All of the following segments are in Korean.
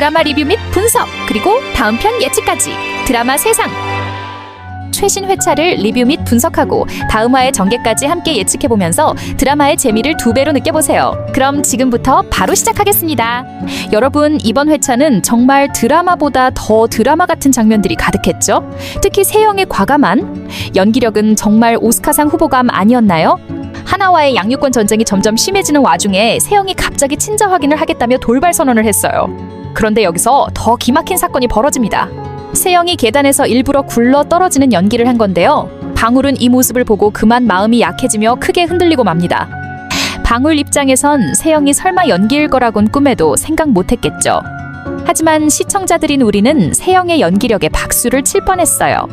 드라마 리뷰 및 분석, 그리고 다음 편 예측까지 드라마 세상 최신 회차를 리뷰 및 분석하고 다음 화의 전개까지 함께 예측해보면서 드라마의 재미를 두 배로 느껴보세요. 그럼 지금부터 바로 시작하겠습니다. 여러분, 이번 회차는 정말 드라마보다 더 드라마 같은 장면들이 가득했죠? 특히 세영의 과감한 연기력은 정말 오스카상 후보감 아니었나요? 하나와의 양육권 전쟁이 점점 심해지는 와중에 세영이 갑자기 친자 확인을 하겠다며 돌발 선언을 했어요. 그런데 여기서 더 기막힌 사건이 벌어집니다. 세영이 계단에서 일부러 굴러 떨어지는 연기를 한 건데요. 방울은 이 모습을 보고 그만 마음이 약해지며 크게 흔들리고 맙니다. 방울 입장에선 세영이 설마 연기일 거라곤 꿈에도 생각 못했겠죠. 하지만 시청자들인 우리는 세영의 연기력에 박수를 칠 뻔했어요.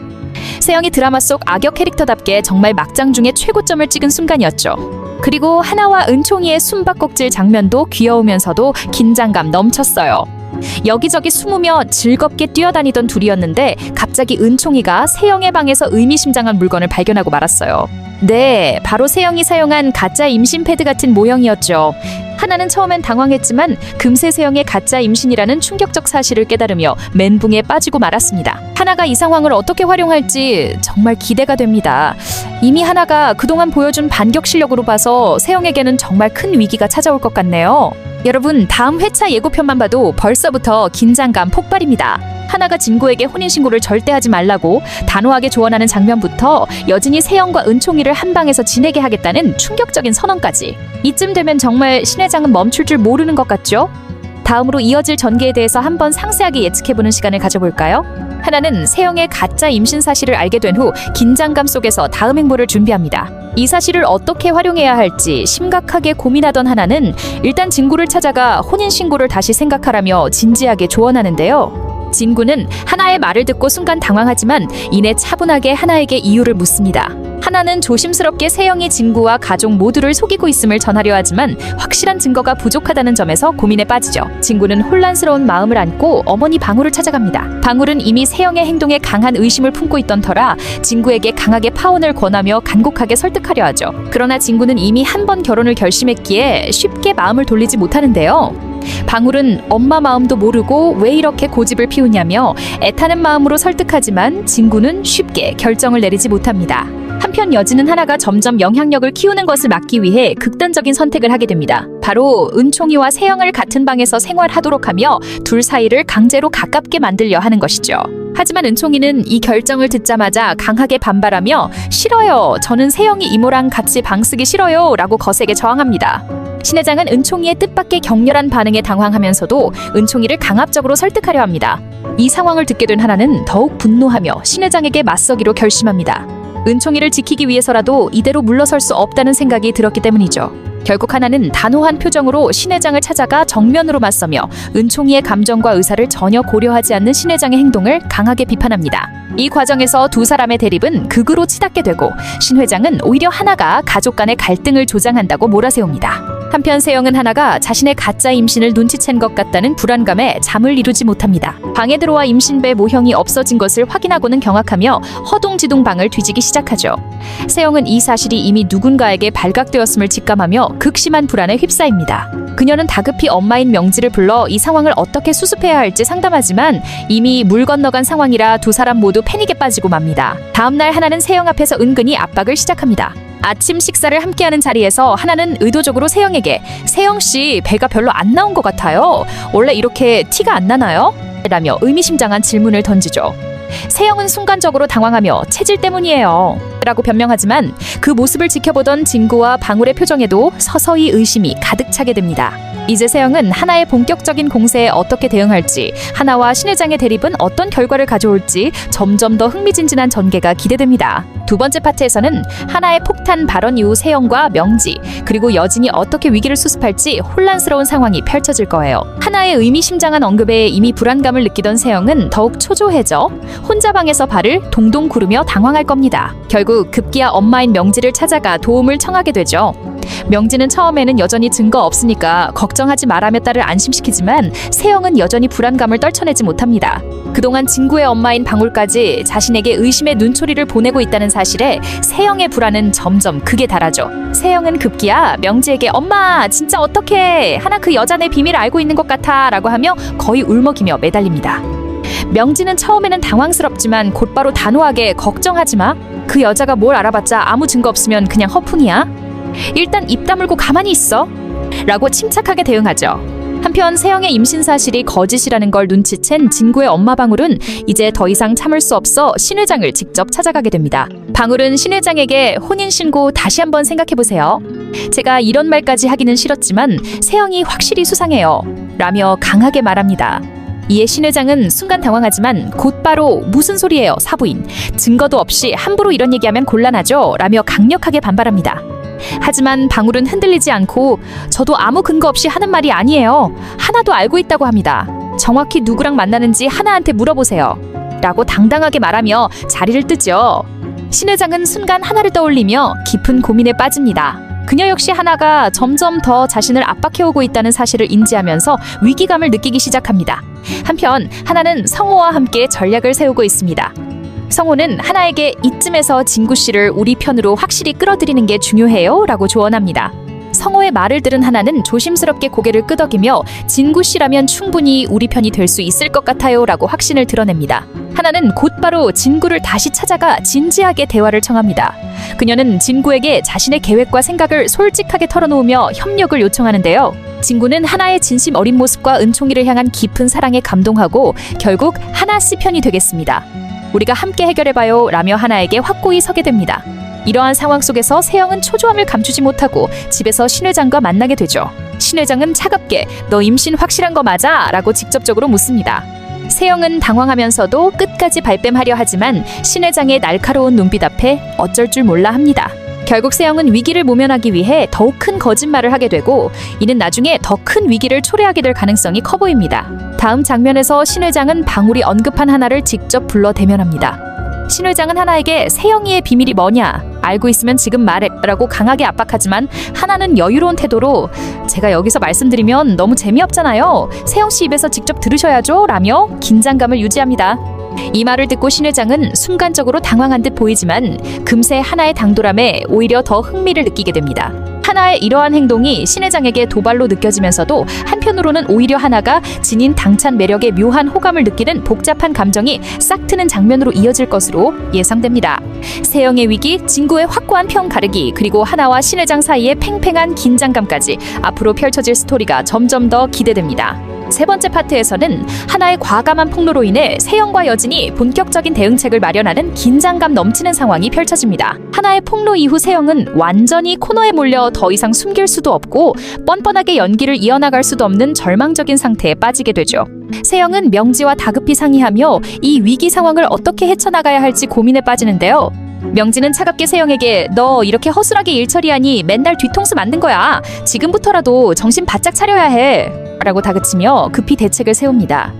세영이 드라마 속 악역 캐릭터답게 정말 막장 중에 최고점을 찍은 순간이었죠. 그리고 하나와 은총이의 숨바꼭질 장면도 귀여우면서도 긴장감 넘쳤어요. 여기저기 숨으며 즐겁게 뛰어다니던 둘이었는데 갑자기 은총이가 세영의 방에서 의미심장한 물건을 발견하고 말았어요. 네, 바로 세영이 사용한 가짜 임신 패드 같은 모형이었죠. 하나는 처음엔 당황했지만 금세 세영의 가짜 임신이라는 충격적 사실을 깨달으며 멘붕에 빠지고 말았습니다. 하나가 이 상황을 어떻게 활용할지 정말 기대가 됩니다. 이미 하나가 그동안 보여준 반격 실력으로 봐서 세영에게는 정말 큰 위기가 찾아올 것 같네요. 여러분 다음 회차 예고편만 봐도 벌써부터 긴장감 폭발입니다. 하나가 진구에게 혼인신고를 절대 하지 말라고 단호하게 조언하는 장면부터 여진이 세영과 은총이를 한 방에서 지내게 하겠다는 충격적인 선언까지 이쯤 되면 정말 신 회장은 멈출 줄 모르는 것 같죠? 다음으로 이어질 전개에 대해서 한번 상세하게 예측해보는 시간을 가져볼까요? 하나는 세영의 가짜 임신 사실을 알게 된 후 긴장감 속에서 다음 행보를 준비합니다. 이 사실을 어떻게 활용해야 할지 심각하게 고민하던 하나는 일단 진구를 찾아가 혼인신고를 다시 생각하라며 진지하게 조언하는데요. 진구는 하나의 말을 듣고 순간 당황하지만 이내 차분하게 하나에게 이유를 묻습니다. 하나는 조심스럽게 세영이 진구와 가족 모두를 속이고 있음을 전하려 하지만 확실한 증거가 부족하다는 점에서 고민에 빠지죠. 진구는 혼란스러운 마음을 안고 어머니 방울을 찾아갑니다. 방울은 이미 세영의 행동에 강한 의심을 품고 있던 터라 진구에게 강하게 파혼을 권하며 간곡하게 설득하려 하죠. 그러나 진구는 이미 한 번 결혼을 결심했기에 쉽게 마음을 돌리지 못하는데요. 방울은 엄마 마음도 모르고 왜 이렇게 고집을 피우냐며 애타는 마음으로 설득하지만 진구는 쉽게 결정을 내리지 못합니다. 한편 여진은 하나가 점점 영향력을 키우는 것을 막기 위해 극단적인 선택을 하게 됩니다. 바로 은총이와 세영을 같은 방에서 생활하도록 하며 둘 사이를 강제로 가깝게 만들려 하는 것이죠. 하지만 은총이는 이 결정을 듣자마자 강하게 반발하며 싫어요. 저는 세영이 이모랑 같이 방 쓰기 싫어요. 라고 거세게 저항합니다. 신 회장은 은총이의 뜻밖의 격렬한 반응에 당황하면서도 은총이를 강압적으로 설득하려 합니다. 이 상황을 듣게 된 하나는 더욱 분노하며 신 회장에게 맞서기로 결심합니다. 은총이를 지키기 위해서라도 이대로 물러설 수 없다는 생각이 들었기 때문이죠. 결국 하나는 단호한 표정으로 신 회장을 찾아가 정면으로 맞서며 은총이의 감정과 의사를 전혀 고려하지 않는 신 회장의 행동을 강하게 비판합니다. 이 과정에서 두 사람의 대립은 극으로 치닫게 되고 신 회장은 오히려 하나가 가족 간의 갈등을 조장한다고 몰아세웁니다. 한편 세영은 하나가 자신의 가짜 임신을 눈치챈 것 같다는 불안감에 잠을 이루지 못합니다. 방에 들어와 임신배 모형이 없어진 것을 확인하고는 경악하며 허둥지둥 방을 뒤지기 시작하죠. 세영은 이 사실이 이미 누군가에게 발각되었음을 직감하며 극심한 불안에 휩싸입니다. 그녀는 다급히 엄마인 명지를 불러 이 상황을 어떻게 수습해야 할지 상담하지만 이미 물 건너간 상황이라 두 사람 모두 패닉에 빠지고 맙니다. 다음날 하나는 세영 앞에서 은근히 압박을 시작합니다. 아침 식사를 함께하는 자리에서 하나는 의도적으로 세영에게 세영 씨 배가 별로 안 나온 것 같아요. 원래 이렇게 티가 안 나나요? 라며 의미심장한 질문을 던지죠. 세영은 순간적으로 당황하며 체질 때문이에요. 라고 변명하지만 그 모습을 지켜보던 진구와 방울의 표정에도 서서히 의심이 가득 차게 됩니다. 이제 세영은 하나의 본격적인 공세에 어떻게 대응할지, 하나와 신회장의 대립은 어떤 결과를 가져올지 점점 더 흥미진진한 전개가 기대됩니다. 두 번째 파트에서는 하나의 폭탄 발언 이후 세영과 명지, 그리고 여진이 어떻게 위기를 수습할지 혼란스러운 상황이 펼쳐질 거예요. 하나의 의미심장한 언급에 이미 불안감을 느끼던 세영은 더욱 초조해져 혼자 방에서 발을 동동 구르며 당황할 겁니다. 결국 급기야 엄마인 명지를 찾아가 도움을 청하게 되죠. 명진은 처음에는 여전히 증거 없으니까 걱정하지 마라며 딸을 안심시키지만 세영은 여전히 불안감을 떨쳐내지 못합니다. 그동안 진구의 엄마인 방울까지 자신에게 의심의 눈초리를 보내고 있다는 사실에 세영의 불안은 점점 극에 달하죠. 세영은 급기야 명지에게 엄마 진짜 어떡해 하나 그 여자 내 비밀 알고 있는 것 같아 라고 하며 거의 울먹이며 매달립니다. 명지는 처음에는 당황스럽지만 곧바로 단호하게 걱정하지 마. 그 여자가 뭘 알아봤자 아무 증거 없으면 그냥 허풍이야. 일단 입 다물고 가만히 있어. 라고 침착하게 대응하죠. 한편 세영의 임신 사실이 거짓이라는 걸 눈치챈 진구의 엄마 방울은 이제 더 이상 참을 수 없어 신 회장을 직접 찾아가게 됩니다. 방울은 신 회장에게 혼인 신고 다시 한번 생각해 보세요. 제가 이런 말까지 하기는 싫었지만 세영이 확실히 수상해요. 라며 강하게 말합니다. 이에 신 회장은 순간 당황하지만 곧바로 무슨 소리예요 사부인 증거도 없이 함부로 이런 얘기하면 곤란하죠 라며 강력하게 반발합니다. 하지만 방울은 흔들리지 않고 저도 아무 근거 없이 하는 말이 아니에요. 하나도 알고 있다고 합니다. 정확히 누구랑 만나는지 하나한테 물어보세요. 라고 당당하게 말하며 자리를 뜨죠. 신 회장은 순간 하나를 떠올리며 깊은 고민에 빠집니다. 그녀 역시 하나가 점점 더 자신을 압박해오고 있다는 사실을 인지하면서 위기감을 느끼기 시작합니다. 한편 하나는 성호와 함께 전략을 세우고 있습니다. 성호는 하나에게 이쯤에서 진구 씨를 우리 편으로 확실히 끌어들이는 게 중요해요 라고 조언합니다. 성호의 말을 들은 하나는 조심스럽게 고개를 끄덕이며 진구 씨라면 충분히 우리 편이 될 수 있을 것 같아요 라고 확신을 드러냅니다. 하나는 곧바로 진구를 다시 찾아가 진지하게 대화를 청합니다. 그녀는 진구에게 자신의 계획과 생각을 솔직하게 털어놓으며 협력을 요청하는데요. 진구는 하나의 진심 어린 모습과 은총이를 향한 깊은 사랑에 감동하고 결국 하나 씨 편이 되겠습니다. 우리가 함께 해결해봐요 라며 하나에게 확고히 서게 됩니다. 이러한 상황 속에서 세영은 초조함을 감추지 못하고 집에서 신 회장과 만나게 되죠. 신 회장은 차갑게 너 임신 확실한 거 맞아? 라고 직접적으로 묻습니다. 세영은 당황하면서도 끝까지 발뺌하려 하지만 신 회장의 날카로운 눈빛 앞에 어쩔 줄 몰라 합니다. 결국 세영은 위기를 모면하기 위해 더욱 큰 거짓말을 하게 되고 이는 나중에 더 큰 위기를 초래하게 될 가능성이 커 보입니다. 다음 장면에서 신 회장은 방울이 언급한 하나를 직접 불러 대면합니다. 신 회장은 하나에게 세영이의 비밀이 뭐냐 알고 있으면 지금 말해라고 강하게 압박하지만 하나는 여유로운 태도로 제가 여기서 말씀드리면 너무 재미없잖아요. 세영 씨 입에서 직접 들으셔야죠 라며 긴장감을 유지합니다. 이 말을 듣고 신 회장은 순간적으로 당황한 듯 보이지만 금세 하나의 당돌함에 오히려 더 흥미를 느끼게 됩니다. 하나의 이러한 행동이 신 회장에게 도발로 느껴지면서도 한편으로는 오히려 하나가 지닌 당찬 매력에 묘한 호감을 느끼는 복잡한 감정이 싹 트는 장면으로 이어질 것으로 예상됩니다. 세영의 위기, 진구의 확고한 평 가르기, 그리고 하나와 신 회장 사이의 팽팽한 긴장감까지 앞으로 펼쳐질 스토리가 점점 더 기대됩니다. 세 번째 파트에서는 하나의 과감한 폭로로 인해 세영과 여진이 본격적인 대응책을 마련하는 긴장감 넘치는 상황이 펼쳐집니다. 하나의 폭로 이후 세영은 완전히 코너에 몰려 더 이상 숨길 수도 없고 뻔뻔하게 연기를 이어나갈 수도 없는 절망적인 상태에 빠지게 되죠. 세영은 명지와 다급히 상의하며 이 위기 상황을 어떻게 헤쳐나가야 할지 고민에 빠지는데요. 명지는 차갑게 세영에게 너 이렇게 허술하게 일 처리하니 맨날 뒤통수 맞는 거야. 지금부터라도 정신 바짝 차려야 해. 라고 다그치며 급히 대책을 세웁니다.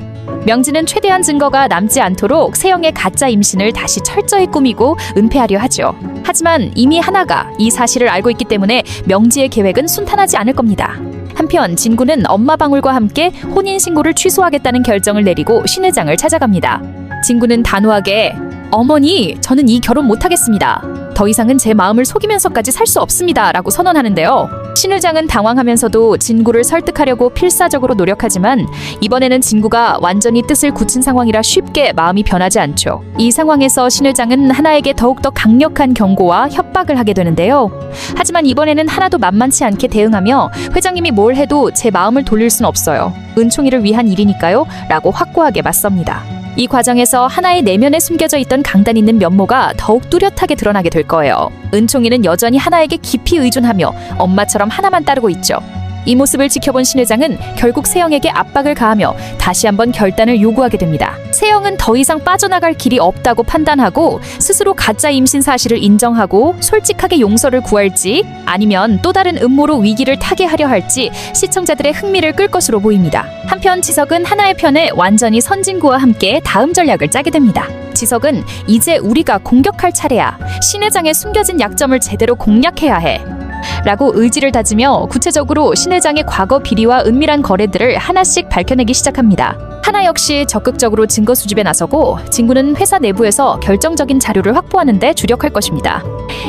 명지는 최대한 증거가 남지 않도록 세영의 가짜 임신을 다시 철저히 꾸미고 은폐하려 하죠. 하지만 이미 하나가 이 사실을 알고 있기 때문에 명지의 계획은 순탄하지 않을 겁니다. 한편 진구는 엄마 방울과 함께 혼인 신고를 취소하겠다는 결정을 내리고 신 회장을 찾아갑니다. 진구는 단호하게 어머니, 저는 이 결혼 못하겠습니다. 더 이상은 제 마음을 속이면서까지 살 수 없습니다. 라고 선언하는데요. 신 회장은 당황하면서도 진구를 설득하려고 필사적으로 노력하지만 이번에는 진구가 완전히 뜻을 굳힌 상황이라 쉽게 마음이 변하지 않죠. 이 상황에서 신 회장은 하나에게 더욱더 강력한 경고와 협박을 하게 되는데요. 하지만 이번에는 하나도 만만치 않게 대응하며 회장님이 뭘 해도 제 마음을 돌릴 순 없어요. 은총이를 위한 일이니까요. 라고 확고하게 맞섭니다. 이 과정에서 하나의 내면에 숨겨져 있던 강단 있는 면모가 더욱 뚜렷하게 드러나게 될 거예요. 은총이는 여전히 하나에게 깊이 의존하며 엄마처럼 하나만 따르고 있죠. 이 모습을 지켜본 신 회장은 결국 세영에게 압박을 가하며 다시 한번 결단을 요구하게 됩니다. 세영은 더 이상 빠져나갈 길이 없다고 판단하고 스스로 가짜 임신 사실을 인정하고 솔직하게 용서를 구할지 아니면 또 다른 음모로 위기를 타개하려 할지 시청자들의 흥미를 끌 것으로 보입니다. 한편 지석은 하나의 편에 완전히 선진구와 함께 다음 전략을 짜게 됩니다. 지석은 이제 우리가 공격할 차례야. 신 회장의 숨겨진 약점을 제대로 공략해야 해. 라고 의지를 다지며 구체적으로 신 회장의 과거 비리와 은밀한 거래들을 하나씩 밝혀내기 시작합니다. 하나 역시 적극적으로 증거 수집에 나서고 진구는 회사 내부에서 결정적인 자료를 확보하는 데 주력할 것입니다.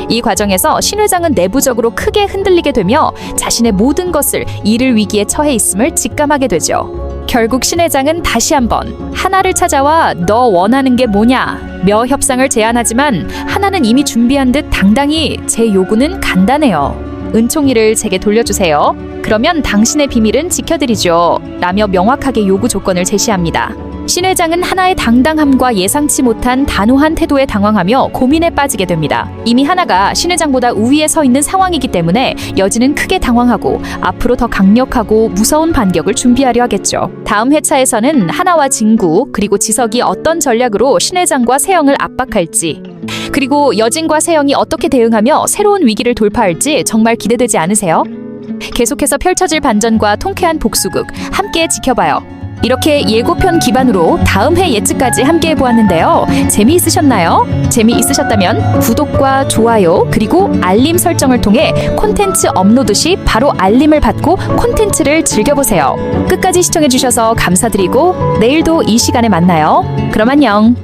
이 과정에서 신 회장은 내부적으로 크게 흔들리게 되며 자신의 모든 것을 잃을 위기에 처해 있음을 직감하게 되죠. 결국 신 회장은 다시 한번 하나를 찾아와 너 원하는 게 뭐냐 며 협상을 제안하지만 하나는 이미 준비한 듯 당당히 제 요구는 간단해요. 은총이를 제게 돌려주세요. 그러면 당신의 비밀은 지켜드리죠. 라며 명확하게 요구 조건을 제시합니다. 신 회장은 하나의 당당함과 예상치 못한 단호한 태도에 당황하며 고민에 빠지게 됩니다. 이미 하나가 신 회장보다 우위에 서 있는 상황이기 때문에 여진은 크게 당황하고 앞으로 더 강력하고 무서운 반격을 준비하려 하겠죠. 다음 회차에서는 하나와 진구 그리고 지석이 어떤 전략으로 신 회장과 세영을 압박할지 그리고 여진과 세영이 어떻게 대응하며 새로운 위기를 돌파할지 정말 기대되지 않으세요? 계속해서 펼쳐질 반전과 통쾌한 복수극 함께 지켜봐요. 이렇게 예고편 기반으로 다음 회 예측까지 함께 해보았는데요. 재미있으셨나요? 재미있으셨다면 구독과 좋아요 그리고 알림 설정을 통해 콘텐츠 업로드 시 바로 알림을 받고 콘텐츠를 즐겨보세요. 끝까지 시청해주셔서 감사드리고 내일도 이 시간에 만나요. 그럼 안녕.